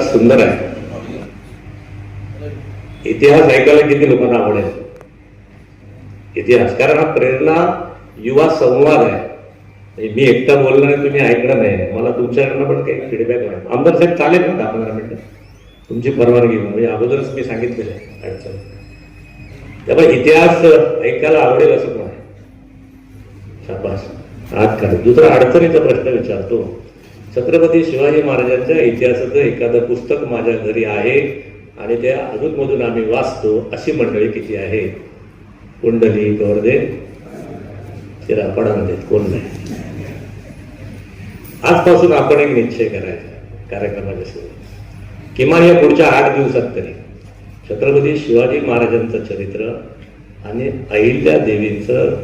सुंदर आहे. इतिहास ऐकायला किती लोकांना आवडेल? इतिहास कारण हा प्रेरणा युवा संवाद आहे. मी एकटा बोलणार नाही तुम्ही ऐकणार नाही. मला तुमच्याकडनं पण काही फीडबॅक आहे आमदार साहेब चालेल ना दहा पंधरा मिनटं? तुमची परवानगी म्हणजे अगोदरच मी सांगितलेलं आहे. अडचण त्यामुळे इतिहास ऐकायला आवडेल असं कोण आहे. शाबास. आज काय? दुसरा अडचणीचा प्रश्न विचारतो. छत्रपती शिवाजी महाराजांच्या इतिहासाचं एखादं पुस्तक माझ्या घरी आहे आणि ते अजूनमधून आम्ही वाचतो अशी मंडळी किती आहे? कुंडली गौरदे चिरापडामध्ये कोण नाही? आजपासून आपण एक निश्चय करायचा कार्यक्रमाच्या सुरुवात किमान या पुढच्या आठ दिवसात तरी छत्रपती शिवाजी महाराजांचं चरित्र आणि अहिल्या देवींचं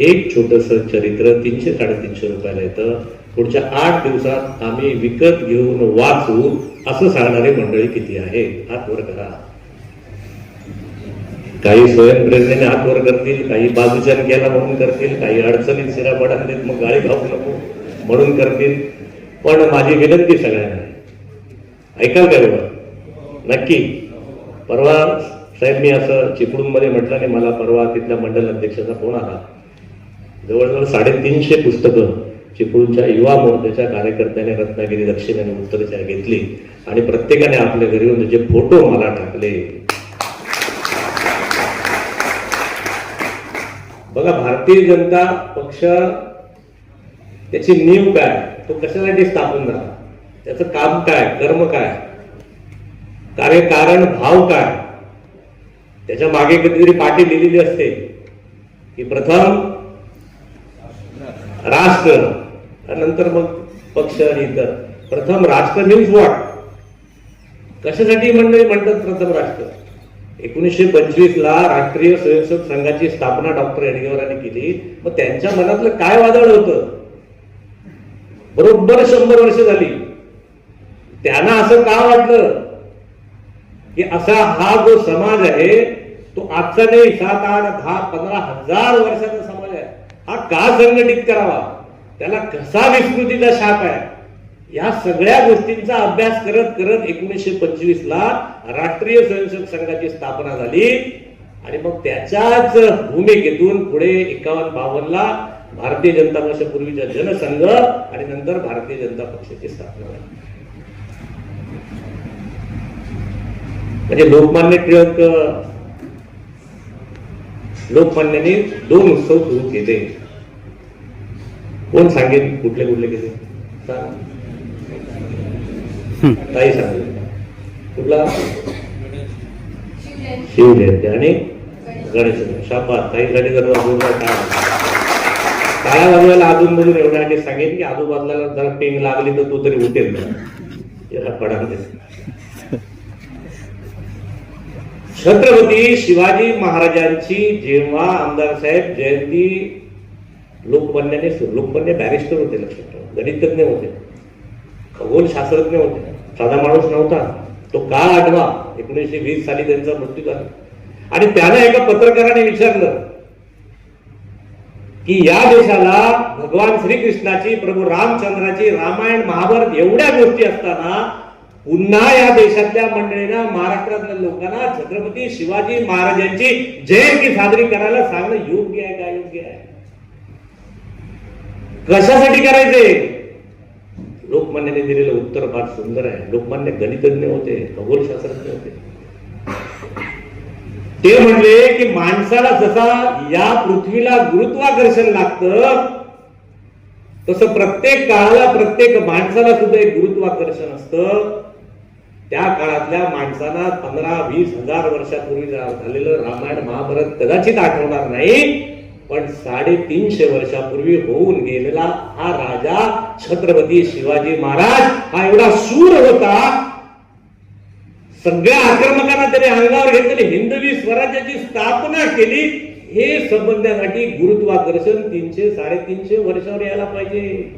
एक छोटस चरित्र तीनशे साडेतीनशे रुपयाला येतं. पुढच्या आठ दिवसात आम्ही विकत घेऊन वाचू असं सांगणारी मंडळी किती आहे हातवर करा. काही स्वयंप्रेरणेने हातवर करतील काही बाजूच्या केला म्हणून करतील काही अडचणीत शिरा पडातील मग गाळी खाऊ नको म्हणून करतील. पण माझी विनंती सगळ्यांना ऐकाल काय बाबा नक्की. परवा साहेब मी असं चिपळूणमध्ये म्हटलं आणि मला परवा तिथल्या मंडल अध्यक्षाचा फोन आला. जवळजवळ साडेतीनशे पुस्तकं चिपळूणच्या युवा मोर्चाच्या कार्यकर्त्याने रत्नागिरी दक्षिण आणि उत्तरच्या घेतली आणि प्रत्येकाने आपल्या घरी येऊन त्याचे फोटो मला टाकले. बघा भारतीय जनता पक्ष त्याची नीव काय? तो कशासाठी स्थापन झाला? त्याचं काम काय? कर्म काय? कार्यकारण भाव काय? त्याच्यामागे कधीतरी पाठी लिहिलेली असते की प्रथम राष्ट्र नंतर मग पक्ष आणि इतर. प्रथम राष्ट्र मीन्स वॉट कशासाठी मंडळी म्हणतात प्रथम राष्ट्र एकोणीसशे पंचवीस ला राष्ट्रीय स्वयंसेवक संघाची स्थापना डॉक्टर एडगेवरांनी केली. मग त्यांच्या मनातलं काय वादळ होतं? बरोबर शंभर वर्ष झाली. त्यांना असं का वाटलं? की असा हा जो समाज आहे तो आजचा नाही सात आठ दहा पंधरा हजार वर्षाचा समाज आहे. हा का संघटित करावा? त्याला कसा विस्मृतीचा शाप आहे? या सगळ्या गोष्टींचा अभ्यास करत करत एकोणीसशे पंचवीस ला राष्ट्रीय स्वयंसेवक संघाची स्थापना झाली. आणि मग त्याच्याच भूमिकेतून पुढे एकावन्न बावन्नला भारतीय जनता पक्षापूर्वीचा जनसंघ आणि नंतर भारतीय जनता पक्षाची स्थापना झाली. म्हणजे लोकमान्य टिळक लोकमान्याने दोन उत्सव सुरू केले. कोण सांगेल? कुठले कुठले केले ताई सांगेल. कुठला? शिवजयंती. आणि गणेश ताईसाठी जर अजून काळ्या बाजूला अजून मधून एवढ्या सांगेन की आजूबाजूला जर पेंग लागली तर तो तरी उठेल ना. याला पडा छत्रपती शिवाजी महाराजांची जेव्हा आमदार साहेब जयंती लोकमान्याने लोक लोकमान्य बॅरिस्टर होते लक्षात ठेवा. गणितज्ञ होते. खगोलशास्त्रज्ञ होते. साधा माणूस नव्हता. तो काळ आठवा. एकोणीसशे वीस साली त्यांचा मृत्यू झाला. आणि त्यानं एका पत्रकाराने विचारलं की या देशाला भगवान श्रीकृष्णाची प्रभू रामचंद्राची रामायण महाभारत एवढ्या गोष्टी असताना पुन्हा या देशातल्या मंडळींना महाराष्ट्रातल्या लोकांना छत्रपती शिवाजी महाराजांची जयंती साजरी करायला सांगणं योग्य आहे का योग्य आहे? कशासाठी करायचे? लोकमान्याने दिलेलं उत्तर फार सुंदर आहे. लोकमान्य गणितज्ञ होते खगोलशास्त्रज्ञ होते. ते म्हणले की माणसाला जसा या पृथ्वीला गुरुत्वाकर्षण लागतं तसं प्रत्येक काळाला प्रत्येक माणसाला सुद्धा एक गुरुत्वाकर्षण असतं. त्या काळातल्या माणसांना पंधरा वीस हजार वर्षापूर्वी झालेलं रामायण महाभारत कदाचित आठवणार नाही. पण साडेतीनशे वर्षापूर्वी होऊन गेलेला हा राजा छत्रपती शिवाजी महाराज हा एवढा सूर होता. सगळ्या आक्रमकांना त्याने अंगावर घेतले हिंदवी स्वराज्याची स्थापना केली. हे संबंधासाठी गुरुत्वाकर्षण तीनशे साडेतीनशे वर्षावर यायला पाहिजे.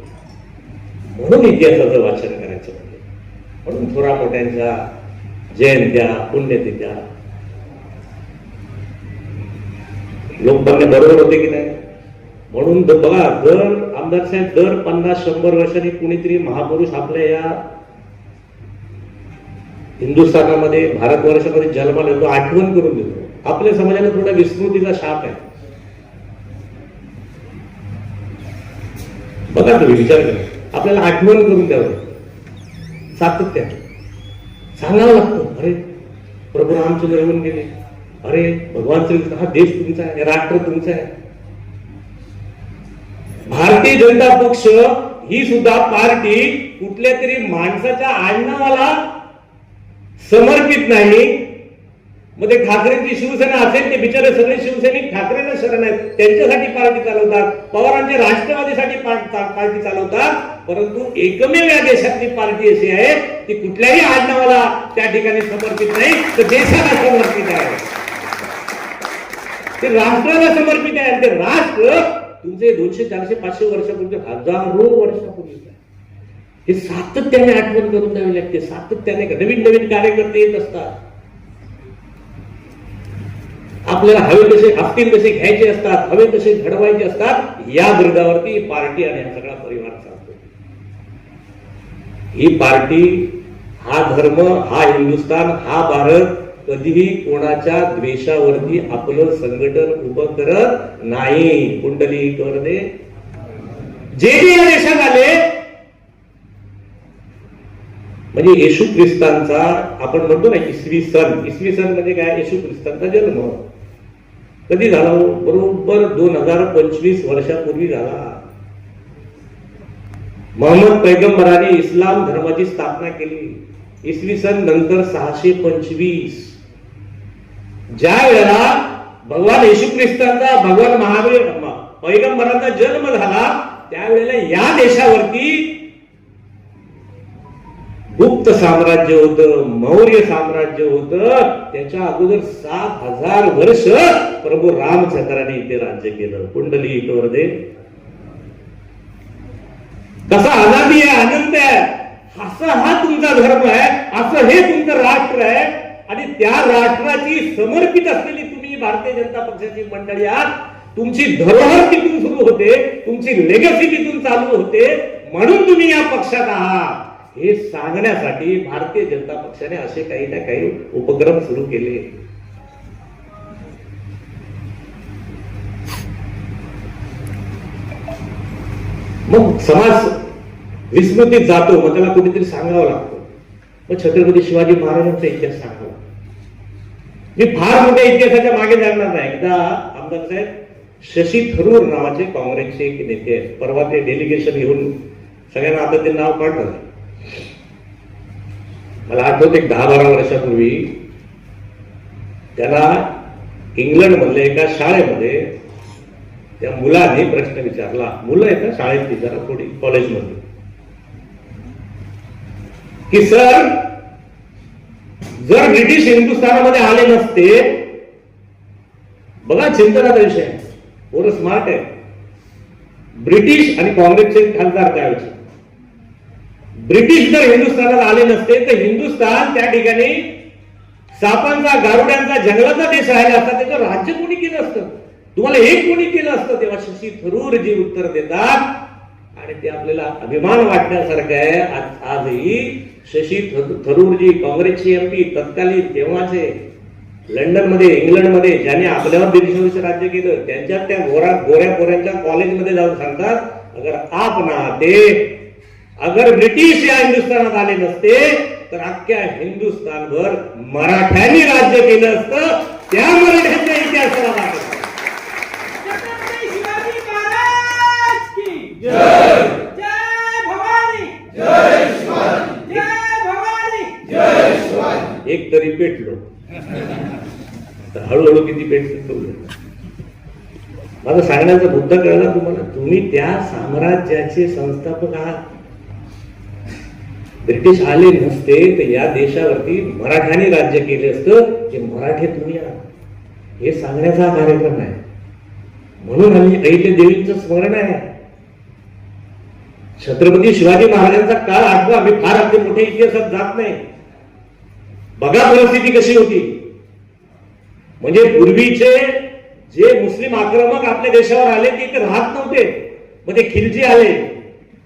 म्हणून इतिहासाचं वाचन करायचं. म्हणून थोरा मोठ्यांच्या जयंत्या पुण्यतिथ्या लोकमान्य बरोबर होते की नाही? म्हणून बघा दर आमदार साहेब दर पन्नास शंभर वर्षांनी कुणीतरी महापुरुष आपल्या या हिंदुस्थानामध्ये भारतवर्षामध्ये जन्माला येतो आठवण करून देतो. आपल्या समाजाला थोडा विस्मृतीचा शाप आहे. बघा तुम्ही विचार करा. आपल्याला आठवण करून द्यावं. सातत्याने सांगावं लागतं. अरे प्रभू रामचंद्र येऊन गेले. अरे भगवान श्री हा देश तुमचा आहे राष्ट्र तुमचं आहे. भारतीय जनता पक्ष ही सुद्धा पार्टी कुठल्या तरी माणसाच्या आडनावाला समर्पित नाही. मग ते ठाकरेंची शिवसेना असेल ते बिचारे सगळे शिवसैनिक ठाकरेंना शरण आहेत. त्यांच्यासाठी पार्टी चालवतात पवारांच्या राष्ट्रवादीसाठी पार्टी चालवतात. परंतु एकमेव या देशातली पार्टी अशी आहे ती कुठल्याही आडनावाला त्या ठिकाणी समर्पित नाही तर देशाला समर्पित आहे. ते राष्ट्राला समर्पित आहे. ते राष्ट्र तुमचे दोनशे चारशे पाचशे वर्षापूर्वी हजारो वर्षापूर्वी हे सातत्याने आठवण करून द्यावी लागते. सातत्याने नवीन नवीन कार्यकर्ते येत असतात. आपल्याला हवे तसे असतील तसे घ्यायचे असतात हवे तसे घडवायचे असतात या दृढावरती पार्टी आणि हा सगळा परिवार चालतो. ही पार्टी हा धर्म हा हिंदुस्थान हा भारत कधीही कोणाच्या द्वेषावरती आपलं संघटन उभं करत नाही. कुंडली करणे जे जे या देशात आले म्हणजे येशू ख्रिस्तांचा आपण म्हणतो ना इसवी सन. इसवी सन म्हणजे काय? येशू ख्रिस्तांचा जन्म. कधी झाला हो? बरोबर दोन हजार पंचवीस वर्षापूर्वी झाला. मोहम्मद पैगंबराने इस्लाम धर्माची स्थापना केली. इसवी सन नंतर सहाशे पंचवीस. ज्या वेळेला भगवान येशू ख्रिस्तांचा भगवान महावीर पैगंबरांचा जन्म झाला त्यावेळेला या देशावरती गुप्त साम्राज्य होतं मौर्य साम्राज्य होतं. त्याच्या अगोदर सात हजार वर्ष प्रभू रामचंद्राने इथे राज्य केलं. कुंडली इटोरदे कसा आनंदी आहे आनंद आहे. असा हा तुमचा धर्म आहे असं हे तुमचं राष्ट्र आहे. आणि त्या राष्ट्राची समर्पित असलेली तुम्ही भारतीय जनता पक्षाची मंडळी आहात. तुमची धरोहर तिथून सुरू होते तुमची लेगसी तिथून चालू होते. म्हणून तुम्ही या पक्षात आहात. हे सांगण्यासाठी भारतीय जनता पक्षाने असे काही ना काही उपक्रम सुरू केले. मग समाज विस्मृतीत जातो मग त्याला कुठेतरी सांगावं लागतं. मग छत्रपती शिवाजी महाराजांचा इतिहास सांगावा. मी फार मोठ्या इतिहासाच्या मागे जाणार नाही. एकदा आमदार साहेब शशी थरूर नावाचे काँग्रेसचे एक नेते आहेत. परवा ते डेलिगेशन घेऊन सगळ्यांना आता ते नाव काढलं मला आठवत एक दहा बारा वर्षापूर्वी त्याला इंग्लंडमधल्या एका शाळेमध्ये त्या मुलाने प्रश्न विचारला. मुलं आहे शाळेत शाळेतली जरा थोडी कॉलेजमध्ये की सर जर ब्रिटिश हिंदुस्थानामध्ये आले नसते बघा चिंतनाचा विषय पोरं स्मार्ट आहे ब्रिटिश आणि काँग्रेसचे खासदार त्यावेळेचे. ब्रिटिश जर हिंदुस्थानाला आले नसते तर हिंदुस्थान त्या ठिकाणी सापांचा गारुड्यांचा जंगलाचा देश राहिला असता त्याचं राज्य कोणी केलं असतं? तुम्हाला एक कोणी केलं असतं? तेव्हा शशी थरूर जी उत्तर देतात. आणि ते आपल्याला अभिमान वाटण्यासारखं आहे. आज आजही शशी थ- थरूरजी काँग्रेसचे एमपी तत्कालीन तेव्हाचे लंडनमध्ये इंग्लंडमध्ये ज्याने आपल्यावर वर्ष राज्य केलं त्यांच्यात त्या गोरा गोऱ्या पोऱ्यांच्या कॉलेजमध्ये जाऊन सांगतात अगर आप ना ते अगर ब्रिटिश या हिंदुस्थानात आले नसते तर अख्ख्या हिंदुस्थानभर मराठ्यांनी राज्य केलं असतं त्या मराठ्यांच्या इतिहासाला छत्रपती शिवाजी महाराज की जय जय भवानी जय शिवाजी जय भवानी एक तरी पेटलो. तर हळूहळू किती पेटत माझा सांगण्याचा मुद्दा कळला तुम्हाला? तुम्ही त्या साम्राज्याचे संस्थापक आहात. ब्रिटिश आले नसते तर या देशावरती मराठ्याने राज्य केले असतं जे मराठे तुम्ही आहात हे सांगण्याचा कार्यक्रम आहे. म्हणून हल्ली अहिल्या देवींचं स्मरण आहे. छत्रपती शिवाजी महाराजांचा काळ आठवा आम्ही फार अगदी मोठ्या इतिहासात जात नाही. बघा परिस्थिती कशी होती. म्हणजे पूर्वीचे जे मुस्लिम आक्रमक आपल्या देशावर आले ते इथे राहत नव्हते. मग ते खिलजी आले.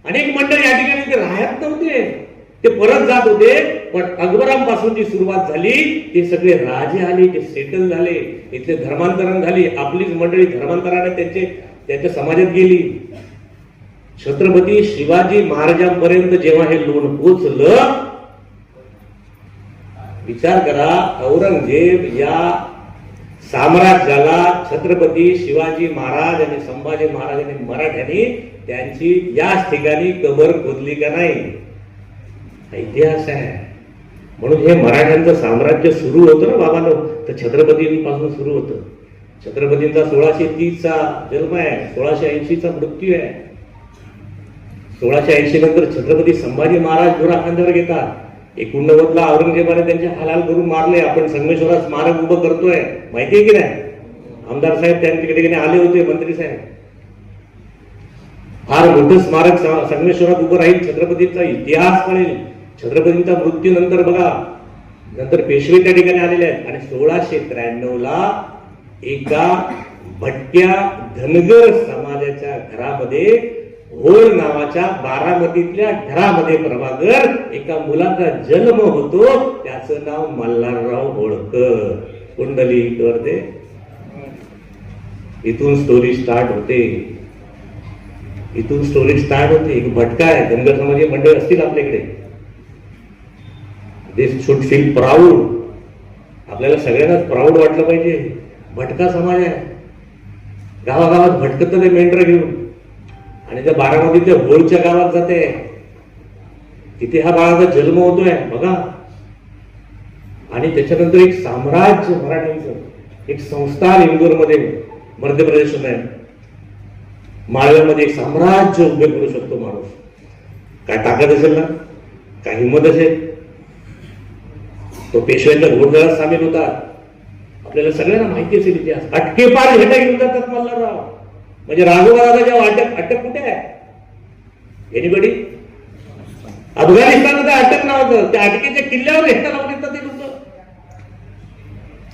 अनेक मंडळ या ठिकाणी ते राहत नव्हते. ते परत जात होते पण अकबरांपासून जी सुरुवात झाली ते सगळे राजे आले ते सेटल झाले. इथले धर्मांतरण झाले. आपलीच मंडळी धर्मांतराने त्यांचे त्यांच्या समाजात गेली. छत्रपती शिवाजी महाराजांपर्यंत जेव्हा हे लोण पोचलं विचार करा औरंगजेब या साम्राज्याला छत्रपती शिवाजी महाराज आणि संभाजी महाराज आणि मराठ्यांनी त्यांची याच ठिकाणी कबर खोदली का नाही? इतिहास आहे. म्हणून हे मराठ्यांचं साम्राज्य सुरू होतं ना बाबांनो? तर छत्रपतींपासून सुरू होतं. छत्रपतींचा सोळाशे तीसचा जन्म आहे सोळाशे ऐंशीचा मृत्यू आहे. सोळाशे ऐंशी नंतर छत्रपती संभाजी महाराज गोरा घेतात एकोणनव्वदला औरंगजेबाने त्यांचे हालाल करून मारले. आपण संगमेश्वरात स्मारक उभं करतोय. माहितीये की नाही? आमदार साहेब त्यांच्या आले होते मंत्री साहेब. फार मोठं स्मारक संगमेश्वरात उभं राहील छत्रपतींचा इतिहास कळेल. छत्रपतींचा मृत्यू नंतर बघा. नंतर पेशवे त्या ठिकाणी आलेले आहेत. आणि सोळाशे त्र्याण्णव ला एका भटक्या धनगर समाजाच्या घरामध्ये भोर नावाच्या बारामतीतल्या घरामध्ये प्रभाकर एका मुलाचा जन्म होतो. त्याचं नाव मल्हारराव होळकर. कुंडली करते इथून स्टोरी स्टार्ट होते. इथून स्टोरी स्टार्ट होते. एक भटका आहे. धनगर समाजी मंडळ असतील आपल्याकडे. दिस शुड फील प्राऊड आपल्याला सगळ्यांनाच प्राऊड वाटलं पाहिजे. भटका समाज आहे. गावागावात भटकत ते मेंढर घेऊन. आणि त्या बारामती त्या होळच्या गावात जाते. तिथे हा बाळाचा जन्म होतोय बघा. आणि त्याच्यानंतर एक साम्राज्य मराठ्यांचं एक संस्थान इंदोरमध्ये मध्य प्रदेशमध्ये माळव्यामध्ये एक साम्राज्य उभे करू शकतो माणूस. काय ताकद असेल ना? काय हिंमत असेल? तो पेशव्यांच्या घोडदळात सामील होता. आपल्याला सगळ्यांना माहिती असेल इतिहास. अटकेपार घेता येऊन घेऊन जातात मल्हारराव. म्हणजे राघोबराजाच्या अटक अटक कुठे आहे? एनिबडी अफगाणिस्तानमध्ये अटक नाव होतं त्या अटकेच्या किल्ल्यावर एकटा लावून येतात ते लोक.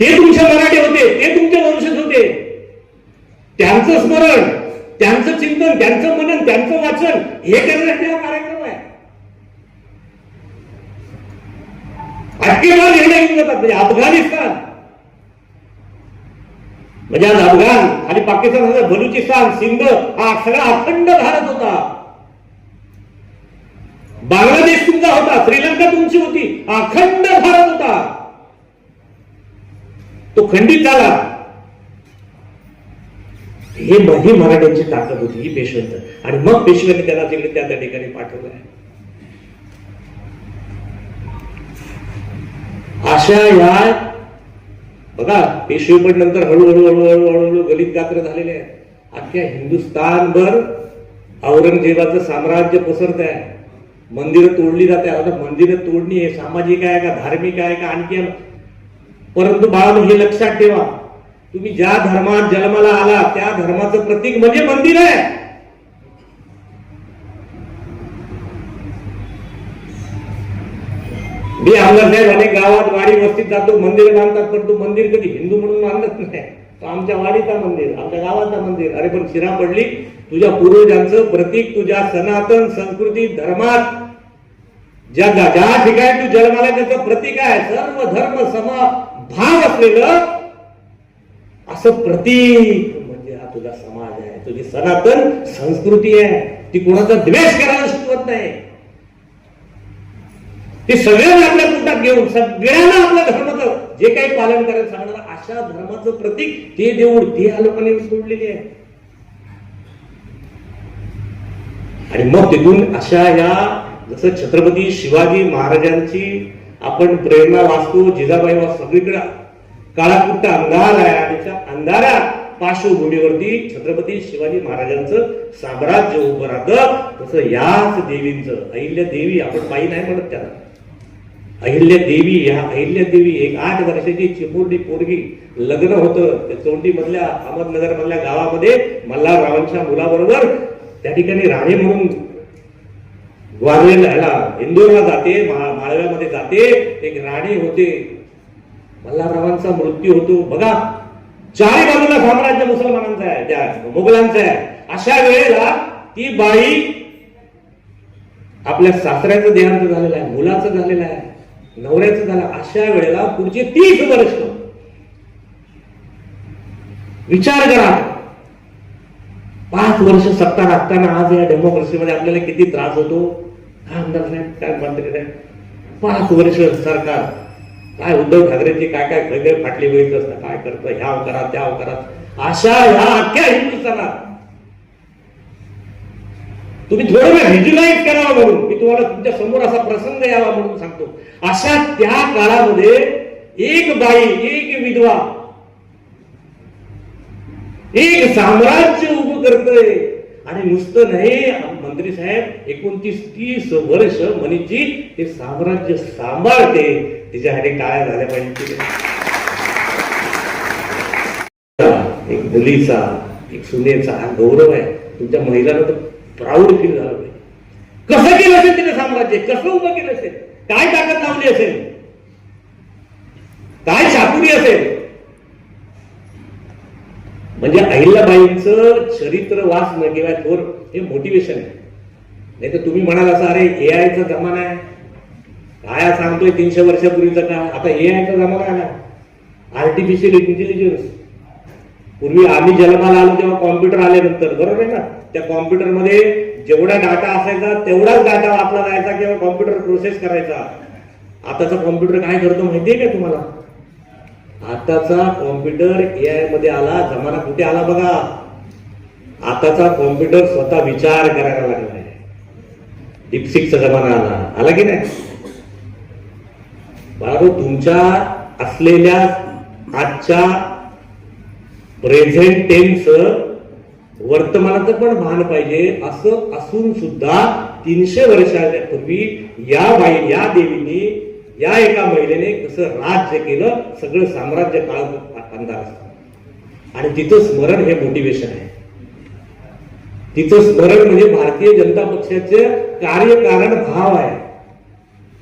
ते तुमचे मराठी होते ते तुमचे वंशज होते. त्यांचं स्मरण त्यांचं चिंतन त्यांचं मनन त्यांचं वाचन हे करण्यासाठी हा कार्यक्रम आहे. अटकेला झेंडा घेऊन जातात. म्हणजे अफगाणिस्तान. म्हणजे आज अफगाण पाकिस्तान बलुचिस्तान सिंध हा सगळा अखंड भारत होता. बांगलादेश तुमचा होता श्रीलंका तुमची होती अखंड भारत होता. तो खंडित झाला. हे ही मराठ्यांची ताकद होती ही पेशवंत. आणि मग पेशव्यांनी त्याला तिकडे त्या त्या ठिकाणी पाठवलं आहे. अशा या बघा पेशवे पण नंतर हळूहळू हळूहळू हळूहळू गलित गात्र झालेले आहेत. अख्ख्या हिंदुस्थानभर औरंगजेबाचं साम्राज्य पसरत आहे. मंदिरं तोडली जाते. आता मंदिरं तोडणी हे सामाजिक आहे का धार्मिक आहे का आणखी आहे? परंतु बाळांनो हे लक्षात ठेवा. तुम्ही ज्या धर्मात जन्माला आला त्या धर्माचं प्रतीक म्हणजे मंदिर आहे. मी आमदार साहेब अनेक गावात वाडी वस्तीत जातो मंदिर बांधतात पण तो मंदिर कधी हिंदू म्हणून मानत नाही तो आमच्या वाडीचा मंदिर आमच्या गावाचा मंदिर. अरे पण शिरा पडली तुझ्या पूर्वजांचं प्रतीक तुझ्या सनातन संस्कृती धर्मात ज्या ज्या ठिकाणी तू जन्माला त्याचं प्रतीक आहे सर्व धर्म समा भाव असलेलं असं प्रतीक म्हणजे हा तुझा समाज आहे तुझी सनातन संस्कृती आहे. ती कोणाचा द्वेष करायला शिकवत नाही. ते सगळ्यांना आपल्या पोटात घेऊन सगळ्यांना आपल्या धर्माचं जे काही पालन करायला सांगणार अशा धर्माचं प्रतीक ते देऊळ ते या लोकांनी सोडलेली आहे. आणि मग तिथून अशा या जसं छत्रपती शिवाजी महाराजांची आपण प्रेरणा वाचतो जिजाबाई वाचतो सगळीकडे. काळाकुट्ट अंधार आहे आणि त्या अंधाऱ्या पार्श्वभूमीवरती छत्रपती शिवाजी महाराजांचं साम्राज्य उभं राहतं. तसं याच देवींचं अहिल्या देवी आपण पाहिलं नाही म्हणत त्याला. अहिल्या देवी ह्या अहिल्या देवी एक आठ वर्षाची चिमुरडी पोरगी लग्न होतं. त्या मधल्या अहमदनगर मधल्या गावामध्ये मल्हाररावांच्या मुलाबरोबर त्या ठिकाणी राणे म्हणून ग्वाल्हेरला ह्याला इंदोरला जाते माळव्यामध्ये जाते. एक राणी होते. मल्हाररावांचा मृत्यू होतो. बघा चारी बाजूला साम्राज्य मुसलमानांचं आहे त्या मुघलांचं आहे. अशा वेळेला ती बाई आपल्या सासऱ्याचं देहांत झालेलं आहे मुलाचं झालेलं आहे. नवऱ्याचं झालं अशा वेळेला पुढचे तीस वर्ष विचार करा. पाच वर्ष सत्ता लागताना आज या डेमोक्रेसीमध्ये आपल्याला किती त्रास होतो? काय आमदार साहेब काय मंत्री साहेब पाच वर्ष सरकार काय उद्धव ठाकरेची काय काय खैदे फाटली वेळीच असतं काय करतं ह्या करा त्या करा. अशा ह्या अख्ख्या हिंदुस्थानात तुम्ही थोडं वेळ व्हिज्युलाइज करावा म्हणून. मी तुम्हाला तुमच्यासमोर असा प्रसंग यावा म्हणून सांगतो. अशा त्या काळामध्ये एक बाई एक विधवा एक साम्राज्य उभं करतोय. आणि नुसतं नाही मंत्री साहेब एकोणतीस तीस वर्ष मनीची ते साम्राज्य सांभाळते. तिच्यासाठी काय झाल्या पाहिजे एक मुलीचा एक सुनेचा हा गौरव आहे. तुमच्या महिलांना तर प्राऊड फील झाला पाहिजे. कसं केलं असेल तिने साम्राज्य? कसं उभं केलं असेल? काय ताकद लावली असेल? काय चाकुरी असेल? म्हणजे अहिल्याबाईंचं चरित्र वास न किंवा थोर हे मोटिवेशन आहे. नाही तर तुम्ही म्हणाल असं अरे ए आयचा जमाना आहे. काय सांगतोय तीनशे वर्षापूर्वीचा का? आता ए आयचा जमाना आहे ना आर्टिफिशियल इंटेलिजन्स पूर्वी आम्ही जन्माला आलो तेव्हा कॉम्प्युटर आल्यानंतर बरोबर आहे ना? त्या कॉम्प्युटरमध्ये जेवढा डाटा असायचा तेवढाच डाटा वापरला जायचा किंवा कॉम्प्युटर प्रोसेस करायचा. आताचा कॉम्प्युटर काय करतो माहितीये का तुम्हाला? आताचा कॉम्प्युटर ए आयमध्ये आला जमाना कुठे आला बघा? आताचा कॉम्प्युटर स्वतः विचार करायला लागला आहे जमाना आला. आला की नाही? बाळाभाऊ तुमच्या असलेल्या आजच्या प्रेझेंट टेन्स वर्तमानाचं पण भान पाहिजे. असं असून सुद्धा तीनशे वर्षाच्या पूर्वी या बाई या देवीने या एका महिलेने कसं राज्य केलं सगळं साम्राज्य काळ अंधार असतो. आणि तिचं स्मरण हे मोटिवेशन आहे. तिचं स्मरण म्हणजे भारतीय जनता पक्षाचे कार्यकारण भाव आहे.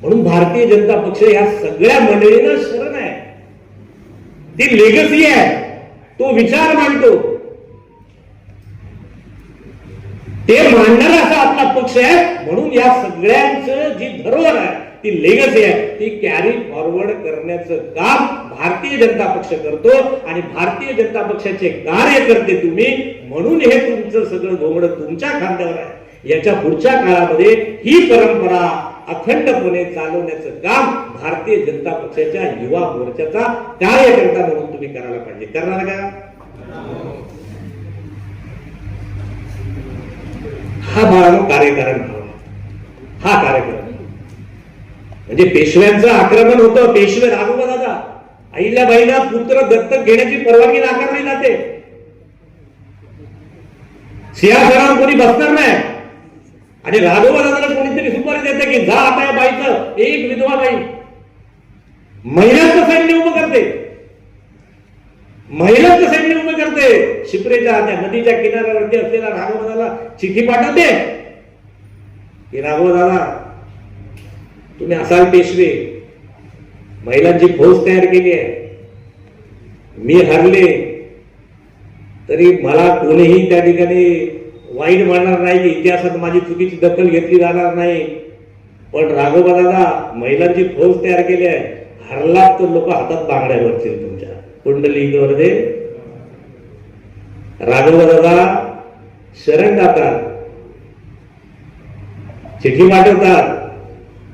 म्हणून भारतीय जनता पक्ष या सगळ्या मंडळींना शरण आहे. ती लेगसी आहे. तो विचार मांडतो. ते मांडणारा असा आपला पक्ष आहे म्हणून या सगळ्यांचं जी धरोहर आहे ती लेगसी आहे ती कॅरी फॉरवर्ड करण्याचं काम भारतीय जनता पक्ष करतो आणि भारतीय जनता पक्षाचे कार्यकर्ते तुम्ही म्हणून हे तुमचं सगळं घोंगड तुमच्या खांद्यावर आहे. याच्या पुढच्या काळामध्ये ही परंपरा अखंडपणे चालवण्याचं काम भारतीय जनता पक्षाच्या युवा मोर्चाचा कार्यकर्ता म्हणून तुम्ही करायला पाहिजे. करणार का? हा बाळानो कार्यकारण भाव हा कार्यक्रम. म्हणजे पेशव्यांचं आक्रमण होतं. पेशवे राघोबा दादा? अहिल्याबाईंना पुत्र दत्तक घेण्याची परवानगी नाकारली जाते. सिंहासनावर कोणी बसणार नाही. आणि राघोबा दादाला कोणी सुपारी देते की जा आता या बाईचं. एक विधवा बाई महिलांचं सैन्य उभं करते. महिलांचं सैन्य उभं करते. शिपरेच्या त्या नदीच्या किनाऱ्यावरती असलेल्या राघवदाला चिठी पाठवते. की राघवदाला तुम्ही असाल पेशवे. महिलांची फौज तयार केली आहे. मी हरले. तरी मला कोणीही त्या ठिकाणी वाईट मानणार नाही. की इतिहासात माझी चुकीची दखल घेतली जाणार नाही. पण राघोबा दादा महिलांची फौज तयार केली आहे. हरलात तर लोक हातात बांगड्या भरतील तुमच्या. कुंडली वरदे राघोबा दादा शरण जातात चिठी पाठवतात.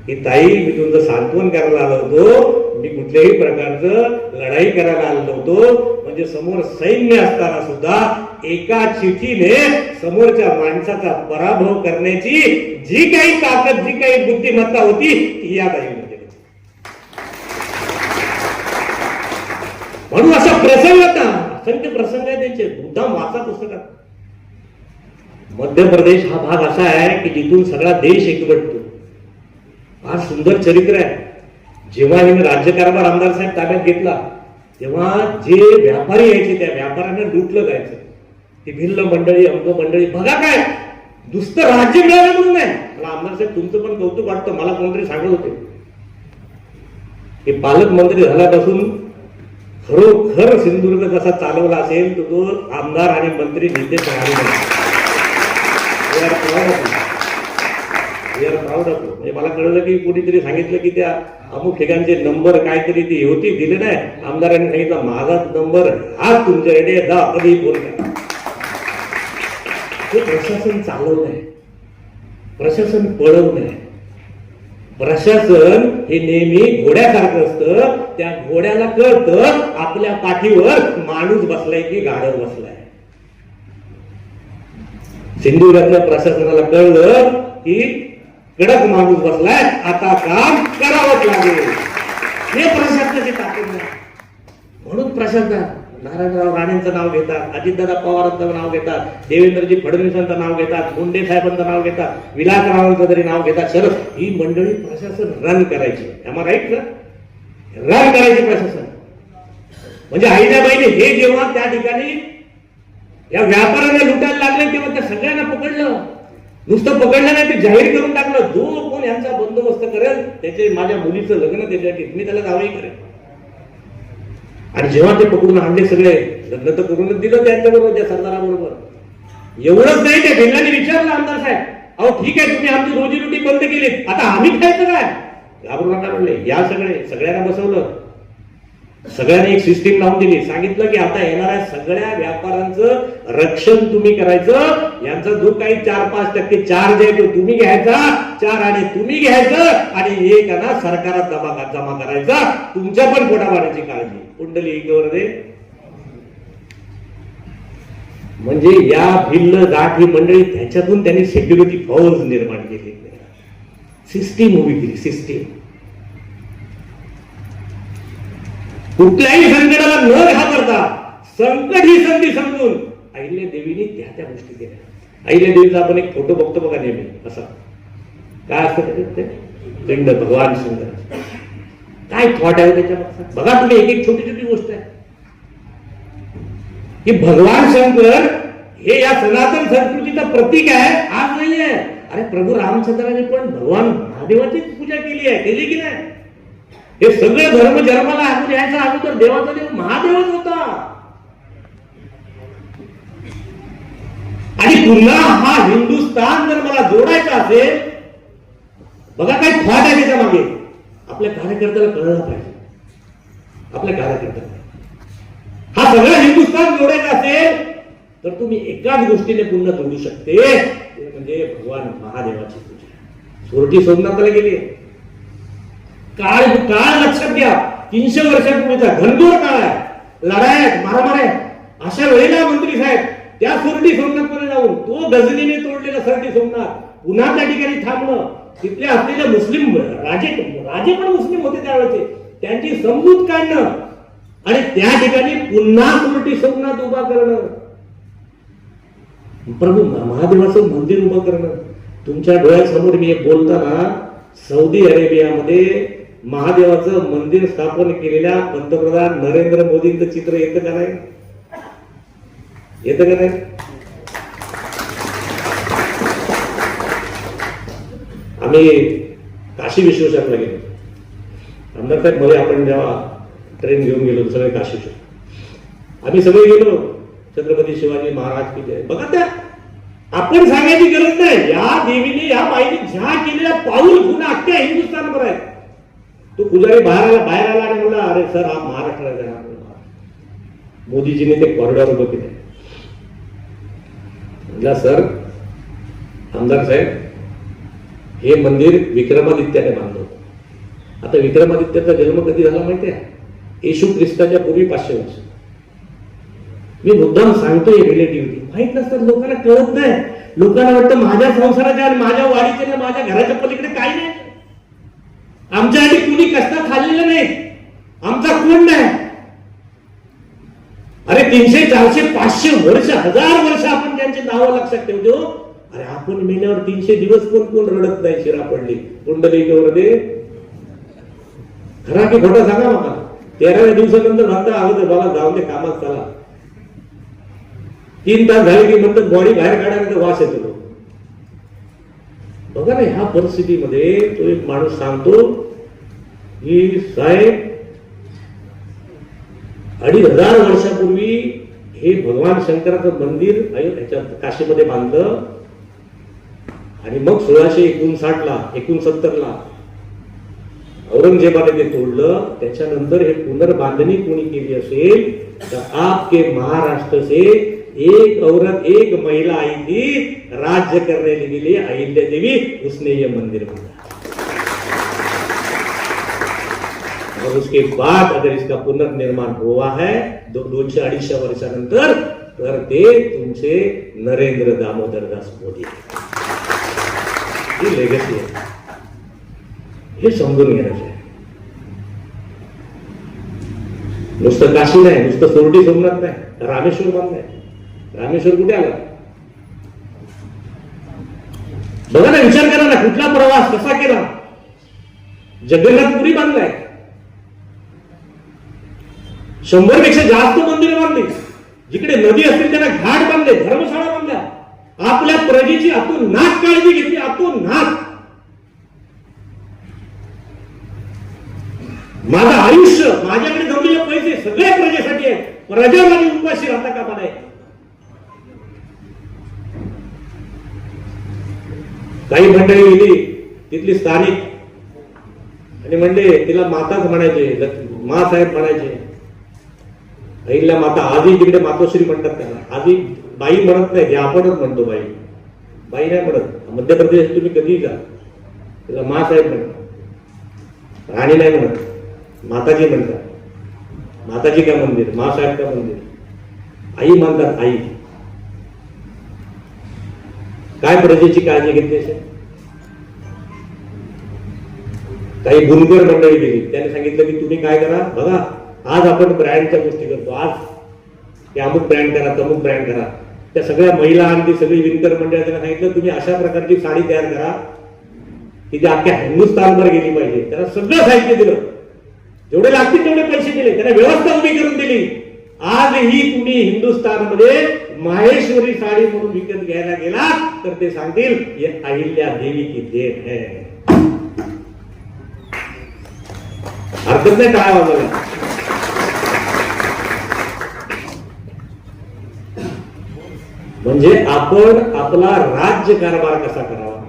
की ताई मी तुमचं सांत्वन करायला आलो होतो. मी कुठल्याही प्रकारचं लढाई करायला आलो होतो. म्हणजे समोर सैन्य असताना सुद्धा एका चिठीने समोरच्या माणसाचा पराभव करण्याची जी काही ताकद जी काही बुद्धिमत्ता होती ती या बाईमध्ये होती. म्हणून असा प्रसंग होता. असंख्य प्रसंग आहे त्यांचे. मुद्दाम वाचा पुस्तकात. मध्य प्रदेश हा भाग असा आहे की जिथून सगळा देश एकवटतो. फार सुंदर चरित्र आहे. जेव्हा हिने राज्यकारभार आमदार साहेब ताब्यात घेतला तेव्हा जे व्यापारी यायचे त्या व्यापाऱ्यांना लुटलं जायचं. ती भिल्ल मंडळी अंग मंडळी बघा काय? दुसतं राज्य मिळालं म्हणून नाही. मला आमदार साहेब तुमचं पण कौतुक वाटतं मला कोणतरी सांगत होते. हे पालकमंत्री झाल्यापासून खरोखर सिंधुदुर्ग कसा चालवला असेल तर तो आमदार आणि मंत्री नितेश म्हणजे मला कळलं की कुणीतरी सांगितलं की त्या अमुक ठिकाणचे नंबर काहीतरी ती होती दिले नाही आमदारांनी सांगितलं माझा नंबर हाच तुमच्याकडे दा कधी बोलता हे प्रशासन चालवलंय प्रशासन पळवलंय प्रशासन हे नेहमी घोड्यासारखं असतं. त्या घोड्याला कळतं आपल्या पाठीवर माणूस बसलाय की गाढव बसलाय. सिंधुदुर्गातल्या प्रशासनाला कळलं की कडक माणूस बसलाय आता काम करावंच लागेल. हे प्रशासनाची ताकद म्हणून प्रशासन नारायणराव राणेंचं नाव घेतात अजितदादा पवारांचं नाव घेतात देवेंद्रजी फडणवीसांचं नाव घेतात मुंडे साहेबांचं नाव घेतात विलासरावांचं तरी नाव घेतात शरद ही मंडळी प्रशासन रन करायची. आम्हाला राईट ना रन करायची प्रशासन. म्हणजे आईल्याबाईने हे जेव्हा त्या ठिकाणी या व्यापाऱ्यांना लुटायला लागले तेव्हा त्या सगळ्यांना पकडलं. नुसतं पकडलं नाही ते जाहीर करून टाकलं. जो कोण यांचा बंदोबस्त करेल त्याचे माझ्या मुलीचं लग्न त्याच्यासाठी मी त्याला दावाही करेन. आणि जेव्हा ते पकडून आणले सगळे लग्न तर करूनच दिलं त्यांच्याबरोबर त्या सरदाराबरोबर. एवढंच नाही त्या भिल्लाने विचारलं आमदार साहेब अहो ठीक आहे तुम्ही आमची रोजीरोटी बंद केली. आता आम्ही खायचं काय? घाबरू नका म्हणले या सगळे सगळ्यांना बसवलं. सगळ्यांनी एक सिस्टीम लावून दिली. सांगितलं की आता येणाऱ्या सगळ्या व्यापाऱ्यांचं रक्षण तुम्ही करायचं यांचा जो काही चार पाच टक्के चार्ज आहे तो तुम्ही घ्यायचा चार आणि तुम्ही घ्यायचं आणि एक ना सरकारात जमा जमा करायचा. तुमच्या पण पोटापाण्याची काळजी. कुंडली इकडवर दे. म्हणजे या भिल्ल गाठ ही मंडळी त्याच्यातून त्यांनी सेक्युरिटी फौज निर्माण केली सिस्टीम उभी केली सिस्टीम कुठल्याही संकटाला न घाबरता संकट ही संधी समजून अहिल्या देवीने त्या त्या गोष्टी केल्या. अहिल्या देवीचा आपण एक फोटो बघतो बघा नेहमी असा. काय असतं त्याच्यात ते? पिंड भगवान सुंदर. काय थॉट आहे हो त्याच्यामागचा बघा तुम्ही एक एक छोटी छोटी गोष्ट आहे. की भगवान शंकर हे या सनातन संस्कृतीचं प्रतीक आहे आज नाही आहे. अरे प्रभू रामचंद्राने पण भगवान महादेवाचीच पूजा केली आहे केली की नाही? हे सगळे धर्म जन्माला अगोदर यायचा अगोदर देवाचा देव महादेवच होता. आणि पुन्हा हा हिंदुस्थान जर मला जोडायचा असेल बघा काय फाट आहे त्याच्यामागे. आपल्या कार्यकर्त्याला कळलं पाहिजे. आपल्या कार्यकर्त्याला. हा सगळा हिंदुस्थान जोडायचा असेल तर तुम्ही एकाच गोष्टीने पूर्ण जोडू शकते. ते म्हणजे भगवान महादेवाची पूजा. सोरटी सोमनाथाला गेली. काळ काळ लक्षात घ्या. तीनशे वर्षापूर्वीचा घनघोर काळ आहे. लढाया आहे अशा वेळेला मंत्री साहेब त्या सुरटी सोमनाथमध्ये जाऊन तो गजनीने तोडलेला सरटी सोमनाथ पुन्हा त्या ठिकाणी थांबणं तिथले असलेले मुस्लिम राजे राजे पण मुस्लिम होते त्यावेळेचे. त्यांची समजूत काढणं आणि त्या ठिकाणी पुन्हा सुरटी सोमनाथ उभा करणं. प्रभू महादेवाचं मंदिर उभं करणं. तुमच्या डोळ्यासमोर मी एक बोलताना सौदी अरेबियामध्ये महादेवाचं मंदिर स्थापन केलेल्या पंतप्रधान नरेंद्र मोदींचं चित्र येतं का नाही? येतं का नाही आम्ही काशी विश्वशाला गेलो. आमदार साहेबमध्ये आपण जेव्हा ट्रेन घेऊन गेलो सगळे काशी आम्ही सगळे गेलो छत्रपती शिवाजी महाराज की जय. बघा त्या आपण सांगायची गरज नाही. या देवीने या बाईने ज्या केलेल्या पाऊल गुन्हा अख्ख्या हिंदुस्थानवर आहेत. तो पुजारी बाहेर आला बाहेर आला आणि म्हणला अरे सर हा महाराष्ट्राचा आहे." मोदीजीने ते कॉरिडॉर उभं केलं. म्हणला सर आमदार साहेब हे मंदिर विक्रमादित्याने बांधलं होतं. आता विक्रमादित्याचा जन्म कधी झाला माहिती आहे? येशू ख्रिस्ताच्या पूर्वी पाचशे वर्ष. मी मुद्दाम सांगतोय रिलेटिव्हिटी माहीत नसतात लोकांना कळत नाही. लोकांना वाटतं माझ्या संसाराच्या आणि माझ्या वाडीच्या आणि माझ्या घराच्या पलीकडे काही नाही. आमच्या आधी कुणी कष्ट खाल्लेलं नाही. आमचा कोण नाही? अरे तीनशे चारशे पाचशे वर्ष हजार वर्ष आपण त्यांचे नावं लक्षात ठेवतो. अरे आपण मेल्यावर तीनशे दिवस कोण कोण रडत नाही शिरा पडली कुंडली दे खरा की खोटा सांगा हो मला. तेराव्या दिवसानंतर म्हणता अगोदर बाबा जाऊन दे कामात चला. तीन तास झाले की म्हणतात बॉडी बाहेर काढायला वास येतो. बघा ना ह्या परिस्थितीमध्ये तो एक माणूस सांगतो की साहेब अडीच हजार वर्षापूर्वी हे भगवान शंकराचं मंदिर अयो- ह्याच्यात काशीमध्ये बांधलं. आणि मग सोळाशे एकोणसाठ ला एकोणसत्तर ला औरंगजेबाने ते तोडलं. त्याच्यानंतर हे पुनर्बांधणी कोणी केली असेल तर आपके महाराष्ट्र से एक औरत एक महिला आई थी राज्य करने के लिए अहिल्या देवी उसने ये मंदिर बनाया और उसके बाद अगर इसका पुनर्निर्माण हुआ है, दो दोनशे अडीचशे वर्षानंतर तर ते तुमचे नरेंद्र दामोदर दास मोदी। ही। लेगसी आहे हे समजून घेण्याचं आहे नुसतं काशी नाही, नुसतं सोरटी सोमनाथ नाही, रामेश्वर बांधलाय रामेश्वर कुठे आला? बघा ना, विचार करा ना, कुठला प्रवास कसा केला? जगन्नाथपुरी बांधलाय शंभरपेक्षा जास्त मंदिरे बांधली. जिकडे नदी असतील त्यांना घाट बांधले धर्मशाळा बांधल्या. आपल्या प्रजेची आतून नाक काळजी घेतली आतून नाक माझं आयुष्य माझ्याकडे जमलेले पैसे सगळे प्रजेसाठी आहेत. प्रजा माझी उपाशी राहता का मला काही मंडळी गेली तिथली स्थानिक. आणि म्हणले तिला माताच म्हणायचे लक्ष्मी- मासाहेब म्हणायचे अहिल्या माता आजही तिकडे मातोश्री म्हणतात त्यांना आजही बाई म्हणत नाही हे आपणच म्हणतो बाई बाई नाही म्हणत मध्य प्रदेश तुम्ही कधीही जा तिला मासाहेब म्हणतात राणी नाही म्हणत माताजी म्हणतात माताजी का मंदिर मासाहेब का मंदिर आई म्हणतात आई काय प्रजेची काळजी घेतली असेल काही गुणकर मंडळी गेली त्याने सांगितलं की तुम्ही काय करा बघा आज आपण ब्रँडच्या गोष्टी करतो. आज की अमुक ब्रँड करा तमुक ब्रँड करा. त्या सगळ्या महिला आणि ती सगळी विणकर मंडळ त्यांना सांगितलं तुम्ही अशा प्रकारची साडी तयार करा की ती अख्ख्या हिंदुस्थानभर गेली पाहिजे. त्याला सगळं साहित्य दिलं. जेवढे लागतील तेवढे पैसे दिले. त्याला व्यवस्था उभी करून दिली. आजही तुम्ही हिंदुस्थानमध्ये माहेश्वरी साडी म्हणून विकत घ्यायला गेला तर ते सांगतील ये अहिल्या देवी की देव है हरकत नाही काय वाजवलं म्हणजे आपण आपला राज्य कारभार कसा करावा?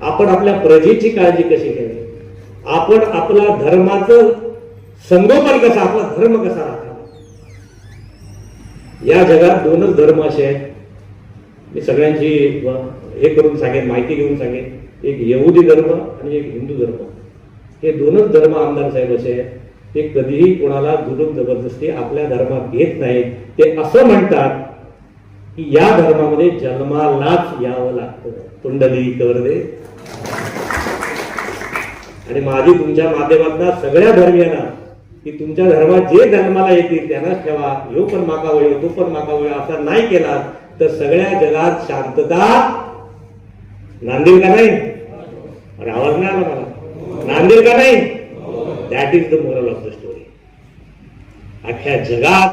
आपण आपल्या प्रजेची काळजी कशी घ्यावी? आपण आपला धर्माचं संगोपन कसं आपला धर्म कसा राखावा? या जगात दोनच धर्म असे आहेत. मी सगळ्यांची हे करून सांगेन माहिती घेऊन सांगेन. एक यहुदी धर्म आणि एक हिंदू धर्म. हे दोनच धर्म आमदार साहेब असे आहेत. ते कधीही कोणाला जुलूम जबरदस्ती आपल्या धर्मात घेत नाहीत. ते असं म्हणतात की या धर्मामध्ये जन्मालाच यावं लागतं. कुंडली दे. आणि माझी तुमच्या माध्यमातून सगळ्या धर्मियांना की तुमच्या धर्मात जे जन्माला येतील त्यांनाच ठेवा. ह्यो पण माका वयो तो पण माका वयो असा नाही केला तर सगळ्या जगात शांतता नांदेल का नाही? अरे आवाज नाही आला मला. नांदेल का नाही? That is the moral of the story अख्ख्या जगात